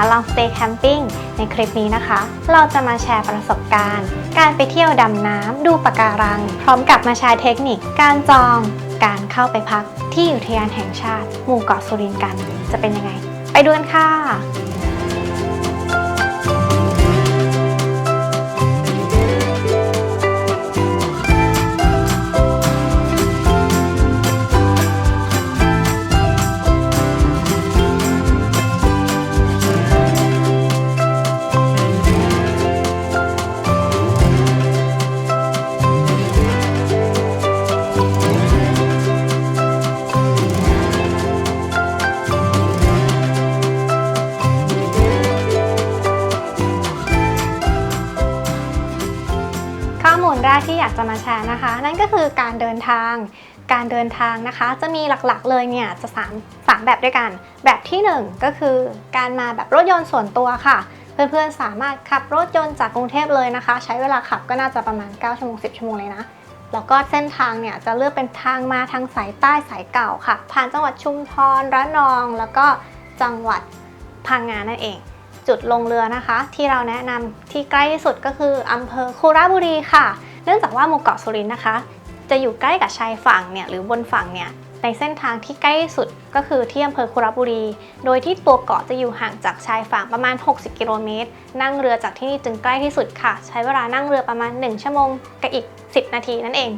วัสดีค่ะลอง Stay Camping ในคลิปนี้นะคะ เราจะมาแชร์ประสบการณ์ การไปเที่ยวดำน้ำดูปะการัง พร้อมกับมาแชร์เทคนิค การจอง การเข้าไปพักที่อุทยานแห่งชาติ หมู่เกาะสุรินทร์กัน จะเป็นยังไง ไปดูกันค่ะ เดินทางนะคะ จะมีหลักๆเลยเนี่ยจะ3 3แบบด้วยกัน แบบที่ 1 ก็คือการมาแบบรถยนต์ส่วนตัวค่ะ เพื่อนๆสามารถขับรถยนต์จากกรุงเทพเลยนะคะ ใช้เวลาขับก็น่าจะประมาณ 9 ชั่วโมง 10 ชั่วโมงเลยนะแล้วก็เส้นทางเนี่ยจะเลือกเป็นทางมาทางสายใต้สายเก่าค่ะ ผ่านจังหวัดชุมพรระนอง แล้วก็จังหวัดพังงานั่นเอง จุดลงเรือนะคะ ที่เราแนะนำที่ใกล้ที่สุดก็คืออำเภอคุระบุรีค่ะ เนื่องจากว่าหมู่เกาะสุรินทร์นะคะ จะอยู่ใกล้กับชายฝั่งเนี่ยหรือบนฝั่งเนี่ยในเส้นทางที่ใกล้สุดก็คือที่อำเภอคุระบุรี โดยที่ตัวเกาะจะอยู่ห่างจากชายฝั่งประมาณ 60 กิโลเมตร นั่งเรือจากที่นี่จึงใกล้ที่สุดค่ะ ใช้เวลานั่งเรือประมาณ 1 ชั่วโมงกับอีก 10 นาทีนั่นเอง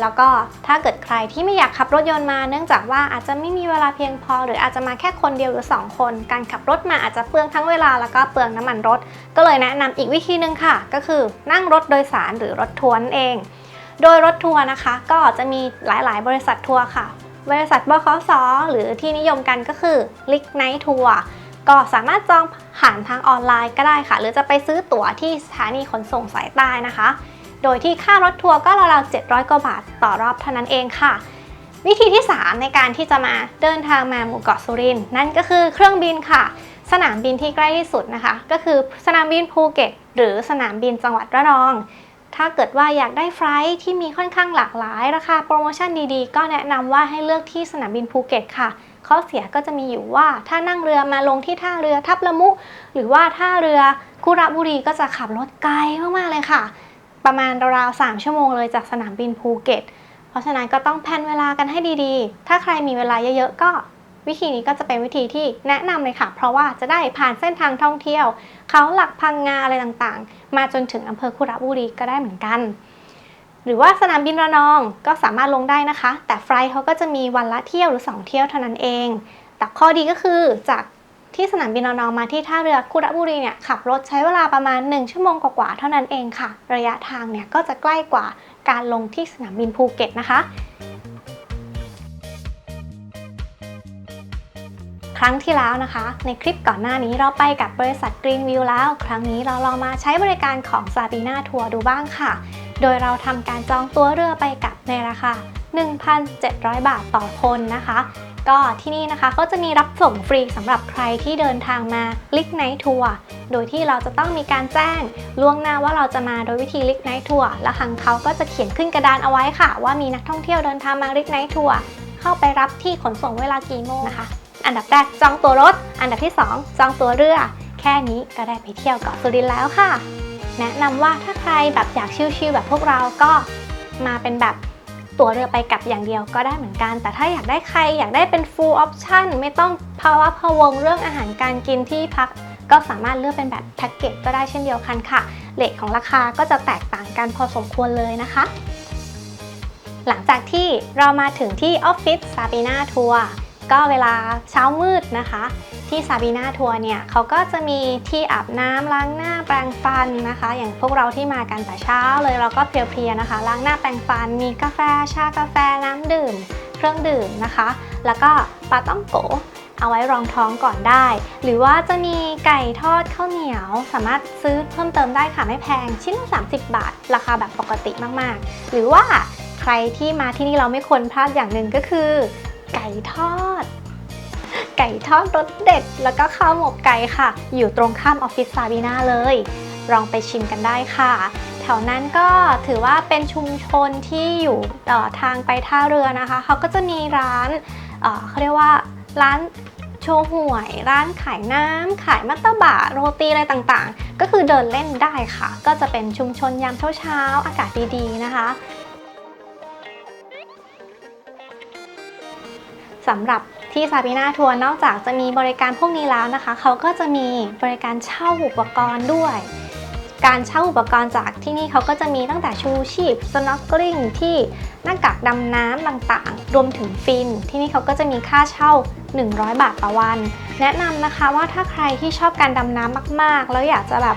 แล้วก็ถ้าเกิดใครที่ไม่อยากขับรถยนต์มา เนื่องจากว่าอาจจะไม่มีเวลาเพียงพอ หรืออาจจะมาแค่คนเดียวหรือ 2 คน การขับรถมาอาจจะเปลืองทั้งเวลาแล้วก็เปลืองน้ำมันรถ ก็เลยแนะนำอีกวิธีหนึ่งค่ะ ก็คือนั่งรถโดยสารหรือรถทัวร์นั่นเอง โดยรถทัวร์นะคะ ก็จะมีหลายๆ บริษัททัวร์ค่ะ บริษัทบขสหรือที่นิยมกันก็คือ l i g n i g h t Tour ก็สามารถจองผ่านทางออนไลน์ก็ได้ค่ะ หรือจะไปซื้อตั๋วที่สถานีขนส่งสายใต้นะคะ โดยที่ค่ารถทัวร์ก็ราวๆ700 กว่าบาทต่อรอบเท่านั้นเองค่ะ วิธีที่ 3 ในการที่จะมาเดินทางมาหมู่เกาะสุรินทร์นั่นก็คือเครื่องบินค่ะ สนามบินที่ใกล้ที่สุดนะคะ ก็คือสนามบินภูเก็ตหรือสนามบินจังหวัดระนอง ถ้าเกิดว่าอยากได้ไฟลท์ที่มีค่อนข้างหลากหลาย ราคาโปรโมชั่นดีๆ ก็แนะนำว่าให้เลือกที่สนามบินภูเก็ตค่ะ ข้อเสียก็จะมีอยู่ว่าถ้านั่งเรือมาลงที่ท่าเรือทับละมุ หรือว่าท่าเรือคุระบุรีก็จะขับรถไกลมากๆเลยค่ะ ประมาณราวๆ3ชั่วโมงเลยจากสนามบินภูเก็ต เพราะฉะนั้นก็ต้องแพลนเวลากันให้ดีๆ ถ้าใครมีเวลาเยอะๆก็ วิธีนี้ก็จะเป็นวิธีที่แนะนำเลยค่ะ เพราะว่าจะได้ผ่านเส้นทางท่องเที่ยว เขาหลักพังงาอะไรต่างๆ มาจนถึงอำเภอคุระบุรีก็ได้เหมือนกัน หรือว่าสนามบินระนองก็สามารถลงได้นะคะ แต่ไฟล์เขาก็จะมีวันละเที่ยวหรือ 2 เที่ยวเท่านั้นเอง แต่ข้อดีก็คือจากที่สนามบินระนองมาที่ท่าเรือคุระบุรีเนี่ยขับรถใช้เวลาประมาณ 1 ชั่วโมงกว่าๆเท่านั้นเองค่ะ ระยะทางเนี่ยก็จะใกล้กว่าการลงที่สนามบินภูเก็ตนะคะ ครั้งที่แล้วนะคะ ในคลิปก่อนหน้านี้เราไปกับบริษัท Greenview แล้ว ครั้งนี้เราลองมาใช้บริการของ Sabina Tour ดูบ้างค่ะ โดยเราทำการจองตัวเรือไปกับในราคา 1,700 บาทต่อคนนะคะ ก็ที่นี่นะคะก็จะมีรับส่งฟรีสำหรับใครที่เดินทางมา l i g Night Tour โดยที่เราจะต้องมีการแจ้งล่วงหน้าว่าเราจะมาโดยวิธี l i g Night Tour และทางเขาก็จะเขียนขึ้นกระดานเอาไว้ค่ะ ว่ามีนักท่องเที่ยวเดินทางมา l i g Night Tour เข้าไปรับที่ขนส่งเวลากี่โมงนะคะ อันดับแรกจองตัวรถ อันดับที่ 2 จองตัวเรือ แค่นี้ก็ได้ไปเที่ยวเกาะสุรินทร์แล้วค่ะ แนะนำว่าถ้าใครแบบอยากชิลๆแบบพวกเราก็มาเป็นแบบตั๋วเรือไปกลับอย่างเดียวก็ได้เหมือนกัน แต่ถ้าอยากได้ใครอยากได้เป็น full option ไม่ต้องภาวะพะวงเรื่องอาหารการกินที่พัก ก็สามารถเลือกเป็นแบบแพ็กเกจก็ได้เช่นเดียวกันค่ะเลทของราคาก็จะแตกต่างกันพอสมควรเลยนะคะ หลังจากที่เรามาถึงที่ออฟฟิศซาบีนาทัวร์ ก็เวลาเช้ามืดนะคะ ที่ซาบีนาทัวร์เนี่ยเขาก็จะมีที่อาบน้ำล้างหน้าแปรงฟันนะคะ อย่างพวกเราที่มากันแต่เช้าเลยเราก็เพลียๆนะคะ ล้างหน้าแปรงฟัน มีกาแฟชากาแฟน้ำดื่ม เครื่องดื่มนะคะ แล้วก็ปาต้องโกเอาไว้รองท้องก่อนได้ หรือว่าจะมีไก่ทอดข้าวเหนียว สามารถซื้อเพิ่มเติมได้ค่ะไม่แพง ชิ้นละ30 บาท ราคาแบบปกติมากๆ หรือว่าใครที่มาที่นี่เราไม่ควรพลาดอย่างหนึ่งก็คือ ไก่ทอด ไก่ทอดรสเด็ด แล้วก็ข้าวหมกไก่ค่ะ อยู่ตรงข้ามออฟฟิศซาบีนาเลยลองไปชิมกันได้ค่ะ แถวนั้นก็ถือว่าเป็นชุมชนที่อยู่ต่อทางไปท่าเรือนะคะ เขาก็จะมีร้านเอ่อเขาเรียกว่าร้านโชห่วย ร้านขายน้ำขายมัตตบะโรตีอะไรต่างๆ ก็คือเดินเล่นได้ค่ะ ก็จะเป็นชุมชนยามเช้าๆ อากาศดีๆนะคะ สำหรับที่ซาบีนาทัวร์นอกจากจะมีบริการพวกนี้แล้วนะคะ เขาก็จะมีบริการเช่าอุปกรณ์ด้วย การเช่าอุปกรณ์จากที่นี่เขาก็จะมีตั้งแต่ชูชีพสโนว์กลิ้งที่หน้ากากดำน้ำต่างๆ รวมถึงฟิน ที่นี่เขาก็จะมีค่าเช่า 100 บาทต่อวัน แนะนำนะคะว่าถ้าใครที่ชอบการดำน้ำมากๆ แล้วอยากจะแบบ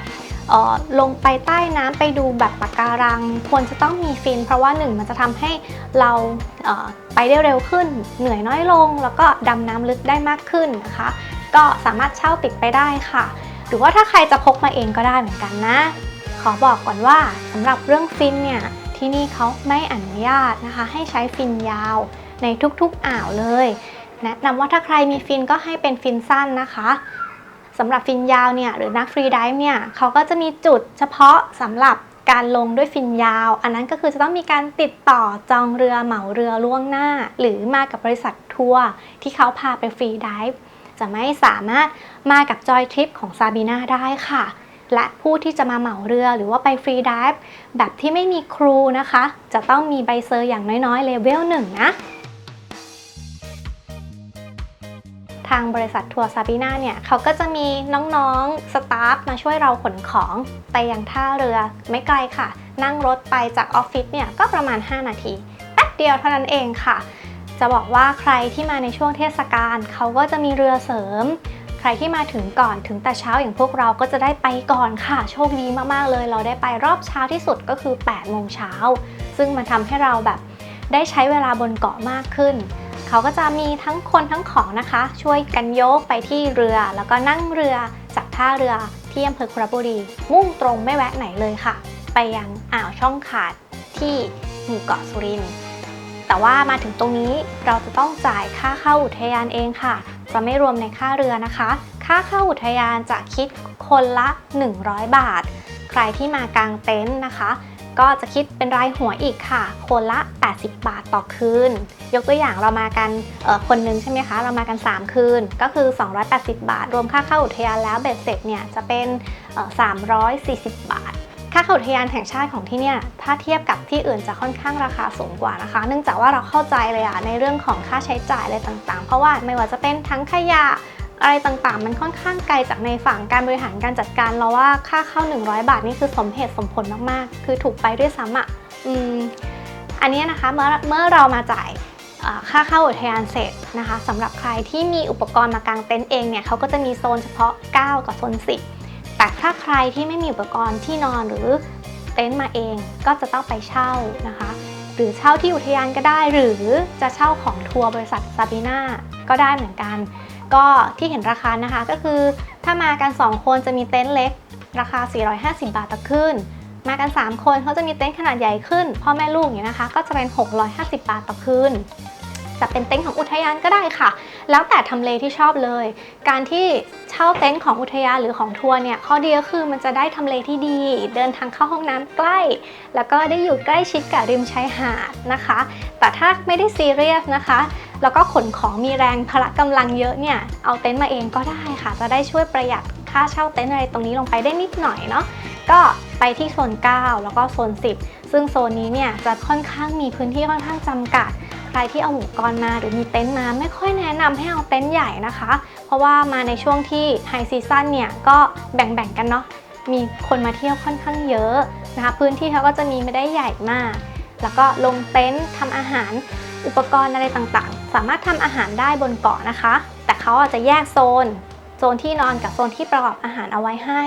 ลงไปใต้น้ำไปดูแบบปะการัง ควรจะต้องมีฟิน เพราะว่าหนึ่งมันจะทำให้เราเไปได้เร็วขึ้น เหนื่อยน้อยลง แล้วก็ดำน้ำลึกได้มากขึ้นนะคะ ก็สามารถเช่าติดไปได้ค่ะ หรือว่าถ้าใครจะพกมาเองก็ได้เหมือนกันนะ ขอบอกก่อนว่าสำหรับเรื่องฟินเนี่ยที่นี่เขาไม่อนุญาตนะคะ ให้ใช้ฟินยาวในทุกๆอ่าวเลยแนะนำว่าถ้าใครมีฟินก็ให้เป็นฟินสั้นนะคะ สำหรับฟินยาวเนี่ยหรือนักฟรีดิฟเนี่ยเขาก็จะมีจุดเฉพาะสำหรับการลงด้วยฟินยาว อันนั้นก็คือจะต้องมีการติดต่อจองเรือเหมาเรือล่วงหน้า หรือมากับบริษัททัวร์ที่เขาพาไปฟรีดิฟจะไม่สามารถมากับจอยทริปของซาบีนาได้ค่ะ และผู้ที่จะมาเหมาเรือหรือว่าไปฟรีดิฟแบบที่ไม่มีครูนะคะ จะต้องมีใบเซอร์อย่างน้อยๆเลเวลหนึ่งนะางบริษัททัวร์ซาบีนาเนี่ยเขาก็จะมีน้องๆ สตาฟมาช่วยเราขนของไปยังท่าเรือไม่ไกลค่ะ นั่งรถไปจากออฟฟิศเนี่ยก็ประมาณ 5 นาทีแป๊บเดียวเท่านั้นเองค่ะ จะบอกว่าใครที่มาในช่วงเทศกาลเขาก็จะมีเรือเสริม ใครที่มาถึงก่อนถึงแต่เช้าอย่างพวกเราก็จะได้ไปก่อนค่ะ โชคดีมากๆเลย เราได้ไปรอบเช้าที่สุดก็คือ8โมงเช้าซึ่งมันทำให้เราแบบได้ใช้เวลาบนเกาะมากขึ้น เขาก็จะมีทั้งคนทั้งของนะคะ ช่วยกันยกไปที่เรือ แล้วก็นั่งเรือจากท่าเรือที่อำเภอคุระบุรี มุ่งตรงไม่แวะไหนเลยค่ะ ไปยังอ่าวช่องขาดที่หมู่เกาะสุรินทร์แต่ว่ามาถึงตรงนี้เราจะต้องจ่ายค่าเข้าอุทยานเองค่ะ จะไม่รวมในค่าเรือนะคะ ค่าเข้าอุทยานจะคิดคนละ 100 บาท ใครที่มากางเต็นท์นะคะ ก็จะคิดเป็นรายหัวอีกค่ะ คนละ 80 บาทต่อคืน ยกตัวอย่างเรามากันคนหนึงใช่ไหมคะ เรามากัน 3 คืน ก็คือ 280 บาท รวมค่าเข้าอุทยานแล้วเบ็ดเสร็จเนี่ยจะเป็นเอ่อ340 บาท ค่าเข้าอุทยานแห่งชาติของที่เนี่ยถ้าเทียบกับที่อื่นจะค่อนข้างราคาสูงกว่านะคะ เนื่องจากว่าเราเข้าใจเลยอะในเรื่องของค่าใช้จ่ายอะไรต่างๆ เพราะว่าไม่ว่าจะเป็นทั้งขยะอะไรต่างๆ มันค่อนข้างไกลจากในฝั่งการบริหารการจัดการเราว่าค่าเข้า 100 บาทนี่คือสมเหตุสมผลมากๆ คือถูกไปด้วยซ้ำอะ อืม อันนี้นะคะเมื่อเมื่อเรามาจ่าย ค่าเข้าอุทยานเสร็จนะคะสำหรับใครที่มีอุปกรณ์มากางเต็นท์เองเนี่ยเขาก็จะมีโซนเฉพาะ 9 กับโซน 10 แต่ถ้าใครที่ไม่มีอุปกรณ์ที่นอนหรือเต็นท์มาเองก็จะต้องไปเช่านะคะ หรือเช่าที่อุทยานก็ได้หรือจะเช่าของทัวร์บริษัทซาบีนาก็ได้เหมือนกัน ก็ที่เห็นราคานะคะก็คือถ้ามากัน 2 คนจะมีเต็นท์เล็กราคา 450 บาทต่อคืน มากัน 3 คนเขาจะมีเต็นท์ขนาดใหญ่ขึ้น พ่อแม่ลูกอย่างนี้นะคะ ก็จะเป็น 650 บาทต่อคืนจะเป็นเต็นท์ของอุทยานก็ได้ค่ะ แล้วแต่ทำเลที่ชอบเลย การที่เช่าเต็นท์ของอุทยานหรือของทัวร์เนี่ย ข้อดีก็คือมันจะได้ทำเลที่ดี เดินทางเข้าห้องน้ำใกล้ แล้วก็ได้อยู่ใกล้ชิดกับริมชายหาดนะคะ แต่ถ้าไม่ได้ซีเรียสนะคะ แล้วก็ขนของมีแรงพละกำลังเยอะเนี่ย เอาเต็นท์มาเองก็ได้ค่ะ จะได้ช่วยประหยัดค่าเช่าเต็นท์อะไรตรงนี้ลงไปได้นิดหน่อยเนาะ ก็ไปที่โซน 9 แล้วก็โซน 10 ซึ่งโซนนี้เนี่ยจะค่อนข้างมีพื้นที่ค่อนข้างจำกัด ใครที่เอาอุปกรณ์มาหรือมีเต็นท์มาไม่ค่อยแนะนำให้เอาเต็นท์ใหญ่นะคะ เพราะว่ามาในช่วงที่ไฮซีซั่นเนี่ยก็แบ่งๆกันเนาะมีคนมาเที่ยวค่อนข้างเยอะนะคะพื้นที่เขาก็จะมีไม่ได้ใหญ่มาก แล้วก็ลงเต็นท์ทำอาหารอุปกรณ์อะไรต่างๆ สามารถทำอาหารได้บนเกาะนะคะ แต่เขาอาจจะแยกโซน ซนที่นอนกับโซนที่ประกอบอาหารเอาไว้ให้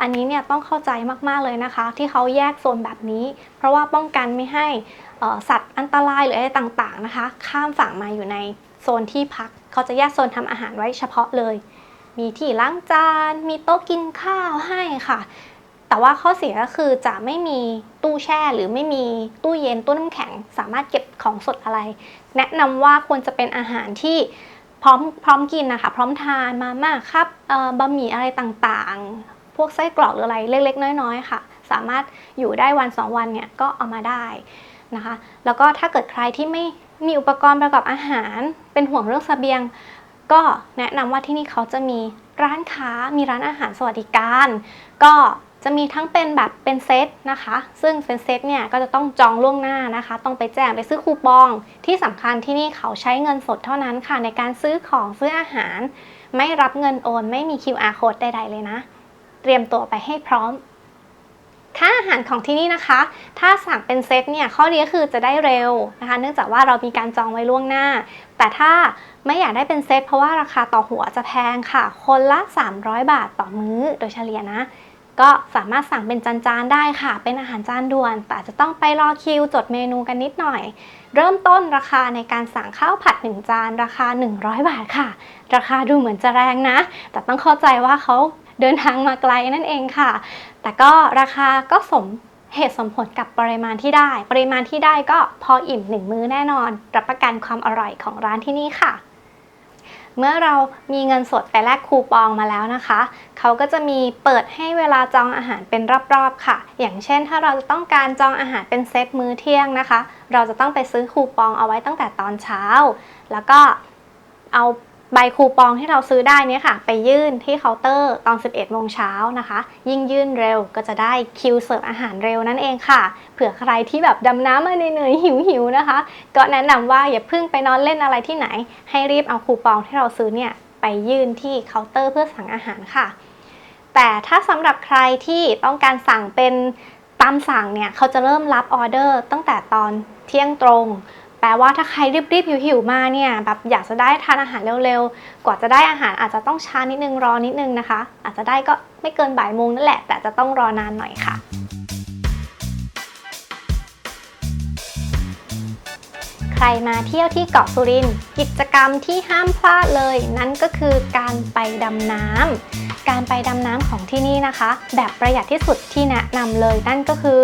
อันนี้เนี่ยต้องเข้าใจมากๆเลยนะคะ ที่เขาแยกโซนแบบนี้ เพราะว่าป้องกันไม่ให้สัตว์อันตรายหรืออะไรต่างๆนะคะ ข้ามฝั่งมาอยู่ในโซนที่พัก เขาจะแยกโซนทำอาหารไว้เฉพาะเลย มีที่ล้างจาน มีโต๊ะกินข้าวให้ค่ะ แต่ว่าข้อเสียก็คือจะไม่มีตู้แช่หรือไม่มีตู้เย็นตู้น้ำแข็ง สามารถเก็บของสดอะไร แนะนำว่าควรจะเป็นอาหารที่ พร้อมพร้อมกินนะคะพร้อมทานมาม่าครับบะหมี่อะไรต่างๆ พวกไส้กรอกหรืออะไรเล็ก ๆ น้อยๆค่ะ สามารถอยู่ได้วัน 2 วันเนี่ยก็เอามาได้นะคะ แล้วก็ถ้าเกิดใครที่ไม่มีอุปกรณ์ประกอบอาหาร เป็นห่วงเรื่องเสบียง ก็แนะนำว่าที่นี่เขาจะมีร้านค้ามีร้านอาหารสวัสดิการ ก็ จะมีทั้งเป็นแบบเป็นเซตนะคะ ซึ่งเป็นเซตเนี่ยก็จะต้องจองล่วงหน้านะคะ ต้องไปแจ้งไปซื้อคูปอง ที่สำคัญที่นี่เขาใช้เงินสดเท่านั้นค่ะ ในการซื้อของซื้ออาหาร ไม่รับเงินโอน ไม่มี QR code ใดๆเลยนะ เตรียมตัวไปให้พร้อมค่าอาหารของที่นี่นะคะ ถ้าสั่งเป็นเซตเนี่ย ข้อดีก็คือจะได้เร็วนะคะ เนื่องจากว่าเรามีการจองไว้ล่วงหน้า แต่ถ้าไม่อยากได้เป็นเซตเพราะว่าราคาต่อหัวจะแพงค่ะ คนละ 300 บาทต่อมื้อโดยเฉลี่ยนะ ก็สามารถสั่งเป็นจานๆได้ค่ะ เป็นอาหารจานด่วน แต่อาจจะต้องไปรอคิวจดเมนูกันนิดหน่อย เริ่มต้นราคาในการสั่งข้าวผัด 1 จานราคา 100 บาทค่ะ ราคาดูเหมือนจะแรงนะ แต่ต้องเข้าใจว่าเขาเดินทางมาไกลนั่นเองค่ะ แต่ก็ราคาก็สมเหตุสมผลกับปริมาณที่ได้ ปริมาณที่ได้ก็พออิ่มหนึ่งมื้อแน่นอน รับประกันความอร่อยของร้านที่นี่ค่ะ เมื่อเรามีเงินสดไปแลกคูปองมาแล้วนะคะ เขาก็จะมีเปิดให้เวลาจองอาหารเป็นรอบๆค่ะ อย่างเช่น ถ้าเราจะต้องการจองอาหารเป็นเซตมื้อเที่ยงนะคะ เราจะต้องไปซื้อคูปองเอาไว้ตั้งแต่ตอนเช้า แล้วก็เอา ใบคูปองที่เราซื้อได้นี่ค่ะ ไปยื่นที่เคาน์เตอร์ตอน 11 โมงเช้านะคะ ยิ่งยื่นเร็วก็จะได้คิวเสิร์ฟอาหารเร็วนั่นเองค่ะเผื่อใครที่แบบดำน้ำมาเหนื่อยๆหิวนะคะ ก็แนะนำว่าอย่าเพิ่งไปนอนเล่นอะไรที่ไหน ให้รีบเอาคูปองที่เราซื้อเนี่ยไปยื่นที่เคาน์เตอร์เพื่อสั่งอาหารค่ะ แต่ถ้าสำหรับใครที่ต้องการสั่งเป็นตามสั่งเนี่ยเขาจะเริ่มรับออเดอร์ตั้งแต่ตอนเที่ยงตรง แปลว่าถ้าใครรีบๆหิวๆมาเนี่ยแบบอยากจะได้ทานอาหารเร็วๆ กว่าจะได้อาหารอาจจะต้องช้านิดนึงรอนิดนึงนะคะ อาจจะได้ก็ไม่เกินบ่ายโมงนั่นแหละ แต่จะต้องรอนานหน่อยค่ะใครมาเที่ยวที่เกาะสุรินทร์กิจกรรมที่ห้ามพลาดเลย นั่นก็คือการไปดำน้ำการไปดำน้ำของที่นี่นะคะ แบบประหยัดที่สุดที่แนะนำเลยนั่นก็คือ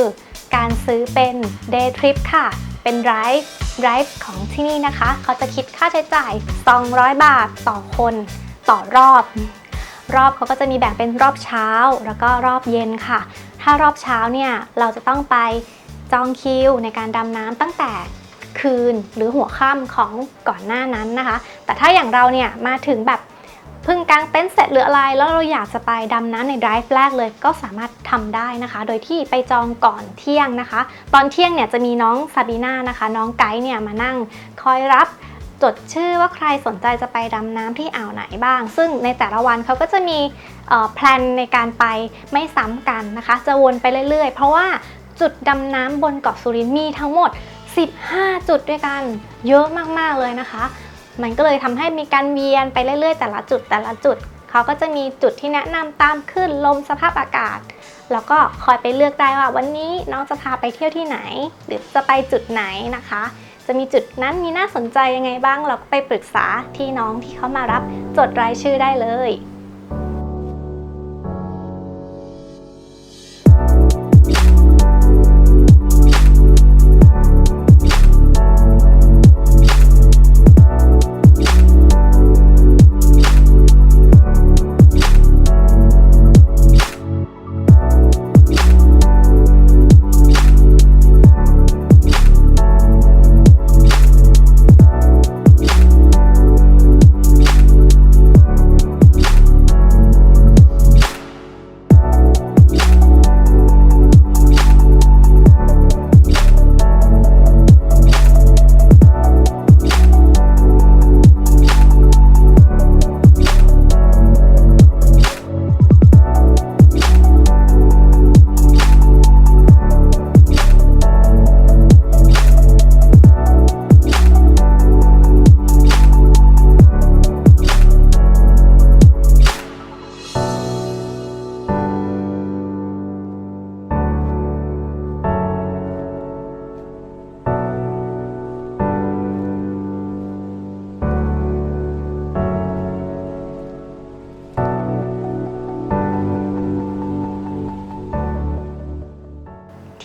การซื้อเป็น day trip ค่ะ เป็น drive drive ของที่นี่นะคะ เขาจะคิดค่าใช้จ่าย 200 บาทต่อคนต่อรอบ รอบเขาก็จะมีแบ่งเป็นรอบเช้าแล้วก็รอบเย็นค่ะ ถ้ารอบเช้าเนี่ยเราจะต้องไปจองคิวในการดำน้ำตั้งแต่คืนหรือหัวค่ำของก่อนหน้านั้นนะคะ แต่ถ้าอย่างเราเนี่ยมาถึงแบบ เพิ่งกางเต็นท์เสร็จหรืออะไร แล้วเราอยากจะไปดำน้ำใน drive แรกเลยก็สามารถทำได้นะคะ โดยที่ไปจองก่อนเที่ยงนะคะ ตอนเที่ยงเนี่ยจะมีน้องซาบีน่านะคะ น้องไกด์เนี่ยมานั่งคอยรับจดชื่อว่าใครสนใจจะไปดำน้ำที่อ่าวไหนบ้าง ซึ่งในแต่ละวันเขาก็จะมีแพลนในการไปไม่ซ้ำกันนะคะ จะวนไปเรื่อยๆ เพราะว่าจุดดำน้ำบนเกาะสุรินทร์มีทั้งหมด 15 จุดด้วยกัน เยอะมากๆเลยนะคะ มันก็เลยทำให้มีการเวียนไปเรื่อยๆ แต่ละจุดแต่ละจุด เขาก็จะมีจุดที่แนะนำตามขึ้นลมสภาพอากาศ แล้วก็คอยไปเลือกได้ว่าวันนี้น้องจะพาไปเที่ยวที่ไหน หรือจะไปจุดไหนนะคะ จะมีจุดนั้นมีน่าสนใจยังไงบ้าง เราก็ไปปรึกษาที่น้องที่เขามารับจดรายชื่อได้เลย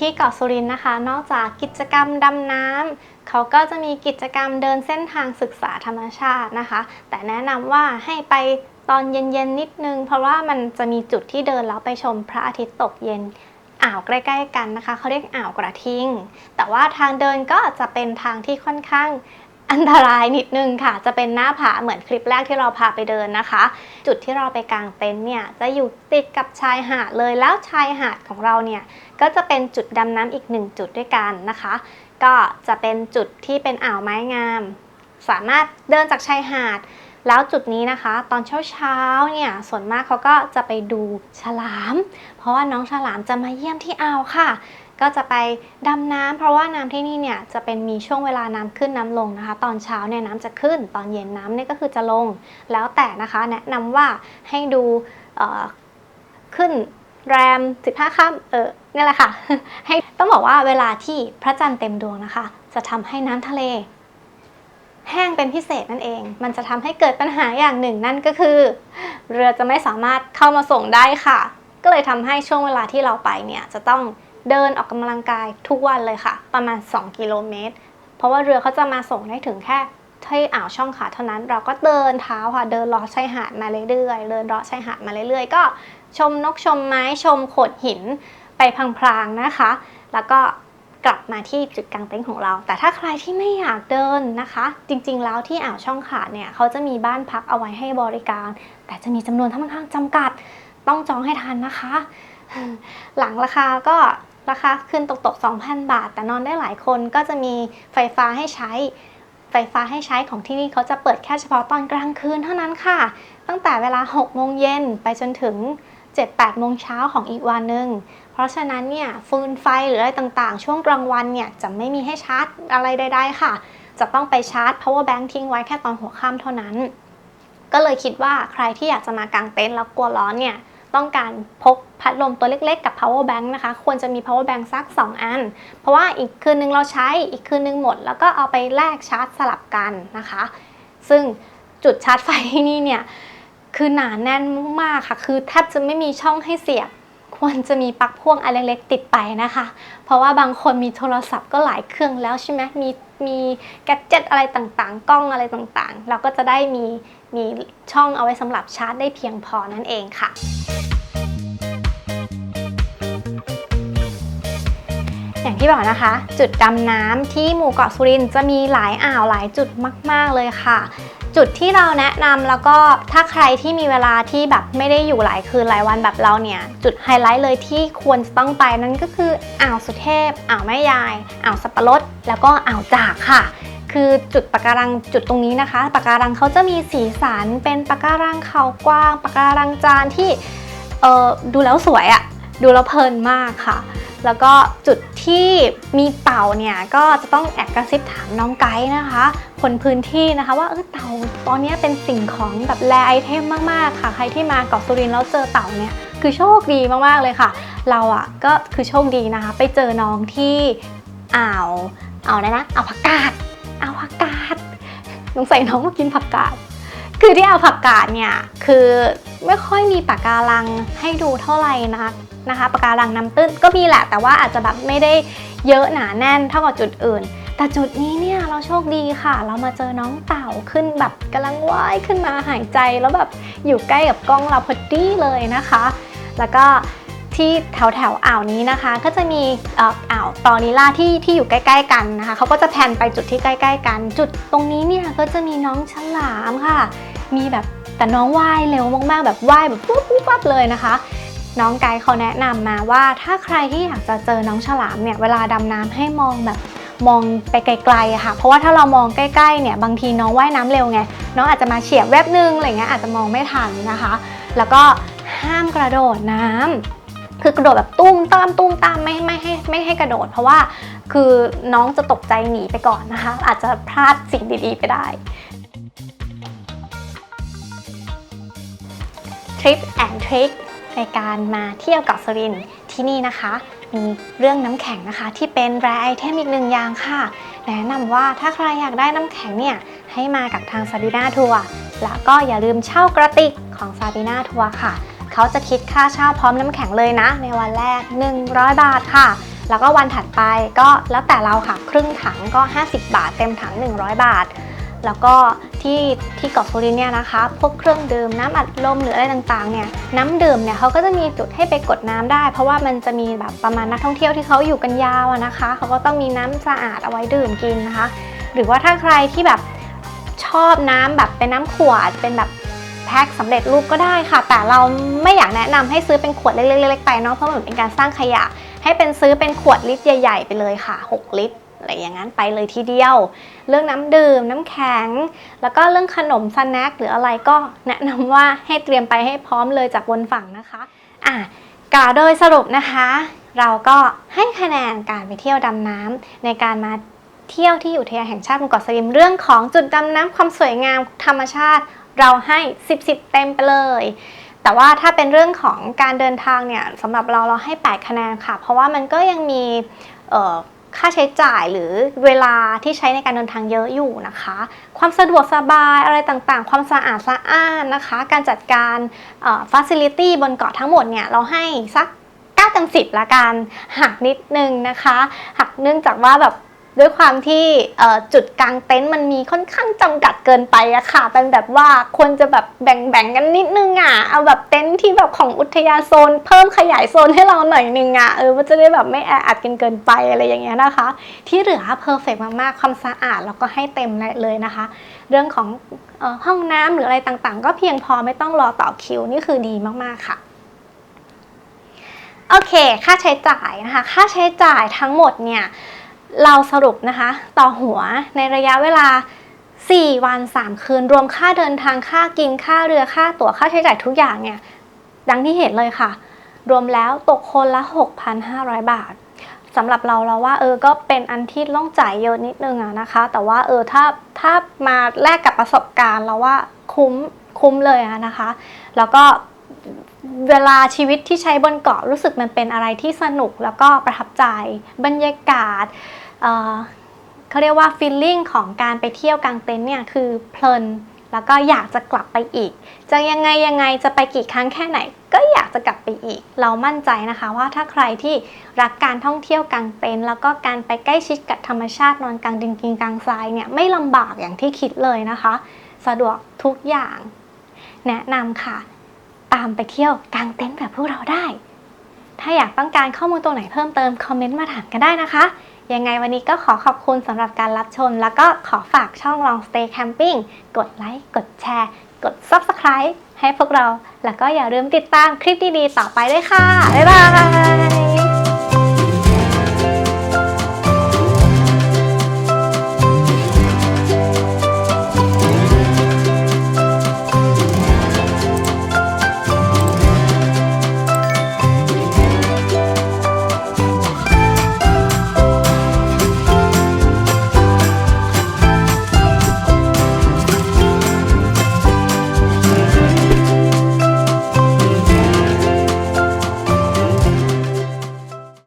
ที่เกาะสุรินทร์นะคะ นอกจากกิจกรรมดำน้ำเขาก็จะมีกิจกรรมเดินเส้นทางศึกษาธรรมชาตินะคะ แต่แนะนำว่าให้ไปตอนเย็นๆนิดนึง เพราะว่ามันจะมีจุดที่เดินแล้วไปชมพระอาทิตย์ตกเย็นอ่าวใกล้ ๆ กันนะคะเขาเรียกอ่าวกระทิง แต่ว่าทางเดินก็จะเป็นทางที่ค่อนข้าง อันตรายนิดนึงค่ะ จะเป็นหน้าผาเหมือนคลิปแรกที่เราพาไปเดินนะคะ จุดที่เราไปกางเต็นท์เนี่ยจะอยู่ติดกับชายหาดเลยแล้วชายหาดของเราเนี่ยก็จะเป็นจุดดำน้ำอีกหนึ่งจุดด้วยกันนะคะ ก็จะเป็นจุดที่เป็นอ่าวไม้งาม สามารถเดินจากชายหาด แล้วจุดนี้นะคะ ตอนเช้าๆเนี่ยส่วนมากเขาก็จะไปดูฉลาม เพราะว่าน้องฉลามจะมาเยี่ยมที่อ่าวค่ะ ก็จะไปดำน้ำเพราะว่าน้ำที่นี่เนี่ยจะเป็นมีช่วงเวลาน้ำขึ้นน้ำลงนะคะ ตอนเช้าเนี่ยน้ำจะขึ้น ตอนเย็นน้ำเนี่ยก็คือจะลง แล้วแต่นะคะแนะนำว่าให้ดูขึ้นแรม 15ค่ำเออนี่แหละค่ะ ให้ต้องบอกว่าเวลาที่พระจันทร์เต็มดวงนะคะ จะทำให้น้ำทะเล แห้งเป็นพิเศษนั่นเอง มันจะทำให้เกิดปัญหาอย่างหนึ่งนั่นก็คือ เรือจะไม่สามารถเข้ามาส่งได้ค่ะ ก็เลยทำให้ช่วงเวลาที่เราไปเนี่ยจะต้อง เดินออกกำลังกายทุกวันเลยค่ะ ประมาณ 2 กิโลเมตร เพราะว่าเรือเขาจะมาส่งได้ถึงแค่ที่อ่าวช่องขาเท่านั้น เราก็เดินเท้าค่ะ เดินเลาะชายหาดมาเรื่อยๆ เดินเลาะชายหาดมาเรื่อยๆ ก็ชมนกชมไม้ชมโขดหินไปพลางๆนะคะ แล้วก็กลับมาที่จุดกางเต็นท์ของเรา แต่ถ้าใครที่ไม่อยากเดินนะคะ จริงๆ แล้วที่อ่าวช่องขาดเนี่ยเขาจะมีบ้านพักเอาไว้ให้บริการ แต่จะมีจำนวนค่อนข้างจำกัด ต้องจองให้ทันนะคะ หลังราคาก็ ราคาขึ้นตกตก2,000 บาท แต่นอนได้หลายคนก็จะมีไฟฟ้าให้ใช้ ไฟฟ้าให้ใช้ของที่นี่เขาจะเปิดแค่เฉพาะตอนกลางคืนเท่านั้นค่ะ ตั้งแต่เวลา 6 โมงเย็นไปจนถึง 7-8 โมงเช้าของอีกวันหนึ่งเพราะฉะนั้นเนี่ยฟืนไฟหรืออะไรต่างๆ ช่วงกลางวันเนี่ยจะไม่มีให้ชาร์จอะไรใดๆค่ะ จะต้องไปชาร์จ power bank ทิ้งไว้แค่ตอนหัวค่ำเท่านั้น ก็เลยคิดว่าใครที่อยากจะมากางเต็นท์แล้วกลัวร้อนเนี่ย ต้องการพกพัดลมตัวเล็กๆ กับ power bank นะคะ ควรจะมี power bank สัก 2 อัน เพราะว่าอีกคืนนึงเราใช้อีกคืนนึงหมด แล้วก็เอาไปแลกชาร์จสลับกันนะคะ ซึ่งจุดชาร์จไฟที่นี่เนี่ยคือหนาแน่นมากค่ะ คือแทบจะไม่มีช่องให้เสียบ ควรจะมีปลั๊กพ่วงอันเล็กๆติดไปนะคะ เพราะว่าบางคนมีโทรศัพท์ก็หลายเครื่องแล้วใช่ไหมมีมีแกจิตอะไรต่างๆ กล้องอะไรต่างๆ เราก็จะได้มี มีช่องเอาไว้สำหรับชาร์จได้เพียงพอนั่นเองค่ะ อย่างที่บอกนะคะ จุดดำน้ำที่หมู่เกาะสุรินทร์จะมีหลายอ่าวหลายจุดมาก ๆ เลยค่ะจุดที่เราแนะนำแล้วก็ถ้าใครที่มีเวลาที่แบบไม่ได้อยู่หลายคืนหลายวันแบบเราเนี่ย จุดไฮไลท์เลยที่ควรจะต้องไปนั่นก็คืออ่าวสุเทพอ่าวแม่ยายอ่าวสับปะรดแล้วก็อ่าวจากค่ะ คือจุดปะการังจุดตรงนี้นะคะปะการังเขาจะมีสีสันเป็นปะการังเขากว้างปะการังจานที่เออดูแล้วสวยอะดูแล้วเพลินมากค่ะ แล้วก็จุดที่มีเต่าเนี่ยก็จะต้องแอบกระซิบถามน้องไกด์นะคะ คนพื้นที่นะคะว่าเออเต่าตอนนี้เป็นสิ่งของแบบแรไอเทมมากๆค่ะ ใครที่มาเกาะสุรินทร์แล้วเจอเต่าเนี่ยคือโชคดีมากๆเลยค่ะ เราอะก็คือโชคดีนะคะ ไปเจอน้องที่อ่าวอ่าวอะนะอ่าวผักกาด อ่าวผักกาดสงสัยน้องมากินผักกาด คือที่เอาผักกาดเนี่ยคือไม่ค่อยมีปะกการังให้ดูเท่าไหร่นักนะคะปะการังน้ำตื้นก็มีแหละแต่ว่าอาจจะแบบไม่ได้เยอะหนาแน่นเท่ากับจุดอื่น แต่จุดนี้เนี่ยเราโชคดีค่ะ เรามาเจอน้องเต่าขึ้นแบบกำลังว่ายขึ้นมาหายใจแล้วแบบอยู่ใกล้กับกล้องเราพอดีเลยนะคะ แล้วก็ ที่แถวแถวอ่าวนี้นะคะ ก็จะมีอ่าวตอนิล่าที่ที่อยู่ใกล้ ๆ กันนะคะเขาก็จะแพนไปจุดที่ใกล้ ๆ กัน จุดตรงนี้เนี่ยก็จะมีน้องฉลามค่ะ มีแบบแต่น้องว่ายเร็วมากๆ แบบว่ายแบบปุ๊บปุ๊บปั๊บเลยนะคะ น้องไกด์เขาแนะนำมาว่าถ้าใครที่อยากจะเจอน้องฉลามเนี่ยเวลาดำน้ำให้มองแบบมองไปไกลๆอะค่ะ เพราะว่าถ้าเรามองใกล้ๆเนี่ยบางทีน้องว่ายน้ำเร็วไง น้องอาจจะมาเฉียบแวบนึงอะไรเงี้ยอาจจะมองไม่ทันนะคะ แล้วก็ห้ามกระโดดน้ำ คือกระโดดแบบตุ้มตามตุ้มตามไม่ไม่ให้ไม่ให้กระโดด เพราะว่าคือน้องจะตกใจหนีไปก่อนนะคะ อาจจะพลาดสิ่งดีๆไปได้ทริปแอนทริคในการมาเที่ยวเกาะสรินที่นี่นะคะ มีเรื่องน้ำแข็งนะคะ ที่เป็นแรไอเทมอีกหนึ่งอย่างค่ะ แนะนำว่าถ้าใครอยากได้น้ำแข็งเนี่ย ให้มากับทางซาบีนาทัวร์แล้วก็อย่าลืมเช่ากระติกของซาบีนาทัวร์ค่ะ เขาจะคิดค่าเช่าพร้อมน้ำแข็งเลยนะ ในวันแรก 100 บาทค่ะ แล้วก็วันถัดไปก็แล้วแต่เราค่ะ ครึ่งถังก็ 50 บาท เต็มถัง 100 บาท แล้วก็ที่ที่เกาะสุรินเนี่ยนะคะ พวกเครื่องดื่มน้ำอัดลมหรืออะไรต่างๆเนี่ยน้ำดื่มเนี่ยเขาก็จะมีจุดให้ไปกดน้ำได้ เพราะว่ามันจะมีแบบประมาณนักท่องเที่ยวที่เขาอยู่กันยาวนะคะ เขาก็ต้องมีน้ำสะอาดเอาไว้ดื่มกินนะคะ หรือว่าถ้าใครที่แบบชอบน้ำแบบเป็นน้ำขวดเป็นแบบ แพ็คสำเร็จรูปก็ได้ค่ะ แต่เราไม่อยากแนะนำให้ซื้อเป็นขวดเล็กๆๆไปเนาะเพราะมันเป็นการสร้างขยะ ให้เป็นซื้อเป็นขวดลิตรใหญ่ ๆ ไปเลยค่ะ 6 ลิตรอะไรอย่างนั้นไปเลยทีเดียว เรื่องน้ำดื่มน้ำแข็ง แล้วก็เรื่องขนมสแน็คหรืออะไรก็แนะนำว่าให้เตรียมไปให้พร้อมเลยจากบนฝั่งนะคะอะกล่าวโดยสรุปนะคะ เราก็ให้คะแนนการไปเที่ยวดำน้ำในการมาเที่ยวที่อุทยานแห่งชาติบนเกาะสลิมเรื่องของจุดดำน้ำความสวยงามธรรมชาติ เราให้ 10 10 เต็มไปเลย แต่ว่าถ้าเป็นเรื่องของการเดินทางเนี่ยสำหรับเราเราให้ 8 คะแนนค่ะ เพราะว่ามันก็ยังมีค่าใช้จ่ายหรือเวลาที่ใช้ในการเดินทางเยอะอยู่นะคะ ความสะดวกสบายอะไรต่างๆ ความสะอาดสะอ้านนะคะ การจัดการฟ a ซิลิตี้บนเกาะทั้งหมดเนี่ยเราให้สัก9เต็ม10ละกันหักนิดนึงนะคะ หักเนื่องจากว่าแบบ ด้วยความที่จุดกลางเต็นท์มันมีค่อนข้างจำกัดเกินไปอะค่ะ เป็นแบบว่าควรจะแบบแบ่งๆกันนิดนึงอะเอาแบบเต็นท์ที่แบบของอุทยานโซน เพิ่มขยายโซนให้เราหน่อยนึงอะเออมันจะได้แบบไม่แออัดกันเกินไปอะไรอย่างเงี้ยนะคะ ที่เหลือเพอร์เฟกมากๆความสะอาดแล้วก็ให้เต็มเลยนะคะ เรื่องของออห้องน้ำหรืออะไรต่างๆ ก็เพียงพอไม่ต้องรอต่อคิวนี่คือดีมากๆค่ะโอเค ค่าใช้จ่ายนะคะ ค่าใช้จ่ายทั้งหมดเนี่ย เราสรุปนะคะ ต่อหัวในระยะเวลา 4 วัน 3 คืน รวมค่าเดินทางค่ากินค่าเรือค่าตั๋วค่าใช้จ่ายทุกอย่างเนี่ยดังที่เห็นเลยค่ะ รวมแล้วตกคนละ 6,500 บาทสำหรับเราเราว่าเออก็เป็นอันที่ต้องจ่ายเยอะนิดนึงอะนะคะ แต่ว่าเออถ้าถ้ามาแลกกับประสบการณ์เราว่าคุ้มคุ้มเลยอะนะคะ แล้วก็ เวลาชีวิตที่ใช้บนเกาะรู้สึกมันเป็นอะไรที่สนุกแล้วก็ประทับใจ บรรยากาศเเขาเรียกว่าฟีลลิ่งของการไปเที่ยวกลางเต็นท์เนี่ยคือเพลินแล้วก็อยากจะกลับไปอีก จะยังไงยังไงจะไปกี่ครั้งแค่ไหน ก็อยากจะกลับไปอีก เรามั่นใจนะคะว่าถ้าใครที่รักการท่องเที่ยวกลางเต็นท์แล้วก็การไปใกล้ชิดกับธรรมชาตินอนกลางดินกินกลางทรายเนี่ยไม่ลำบากอย่างที่คิดเลยนะคะ สะดวกทุกอย่าง แนะนำค่ะ ตามไปเที่ยวกางเต็นท์แบบพวกเราได้ ถ้าอยากต้องการข้อมูลตรงไหนเพิ่มเติมคอมเมนต์มาถามกันได้นะคะ ยังไงวันนี้ก็ขอขอบคุณสำหรับการรับชม แล้วก็ขอฝากช่อง Long Stay Camping กดไลค์กดแชร์ กด Subscribe ให้พวกเรา แล้วก็อย่าลืมติดตามคลิปดีๆต่อไปด้วยค่ะ บ๊ายบาย